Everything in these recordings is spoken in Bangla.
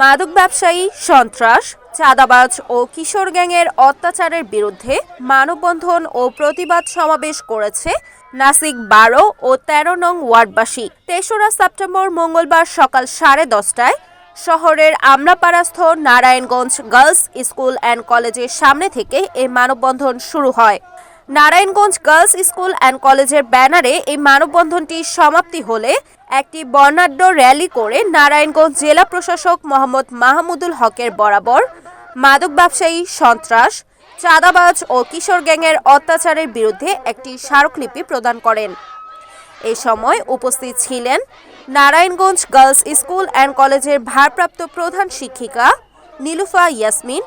মাদক ব্যবসায়ী সন্ত্রাস, চাঁদাবাজ ও কিশোর গ্যাংয়ের অত্যাচারের বিরুদ্ধে মানববন্ধন ও প্রতিবাদ সমাবেশ করেছে নাসিক বারো ও ১৩ নং ওয়ার্ডবাসী। তেসরা সেপ্টেম্বর মঙ্গলবার সকাল সাড়ে দশটায় শহরের আমরাপাড়াস্থ নারায়ণগঞ্জ গার্লস স্কুল অ্যান্ড কলেজের সামনে থেকে এই মানববন্ধন শুরু হয়। নারায়ণগঞ্জ গার্লস স্কুল অ্যান্ড কলেজের ব্যানারে এই মানববন্ধনটি সমাপ্তি হলে একটি বর্ণাঢ্য র্যালি করে নারায়ণগঞ্জ জেলা প্রশাসক মোহাম্মদ মাহমুদুল হকের বরাবর মাদক ব্যবসায়ী সন্ত্রাস, চাঁদাবাজ ও কিশোর গ্যাংয়ের অত্যাচারের বিরুদ্ধে একটি স্মারকলিপি প্রদান করেন। এ সময় উপস্থিত ছিলেন নারায়ণগঞ্জ গার্লস স্কুল অ্যান্ড কলেজের ভারপ্রাপ্ত প্রধান শিক্ষিকা নীলুফা ইয়াসমিন,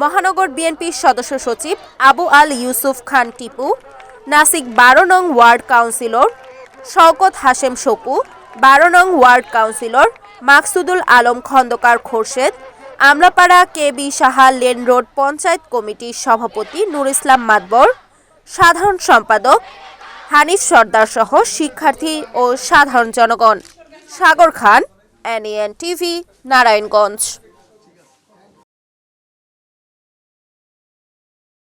মহানগর বিএনপির সদস্য সচিব আবু আল ইউসুফ খান টিপু, নাসিক বারো নং ওয়ার্ড কাউন্সিলর শওকত হাশেম শকু, বারো নং ward councillor Maksudul Alam Khandakar Khorshed, Amlapara K B Saha lane road panchayat কমিটির সভাপতি নুর ইসলাম মাতবর, সাধারণ সম্পাদক হানিফ সর্দার সহ শিক্ষার্থী ও সাধারণ জনগণ। Sagar Khan NN TV, Narayanganj.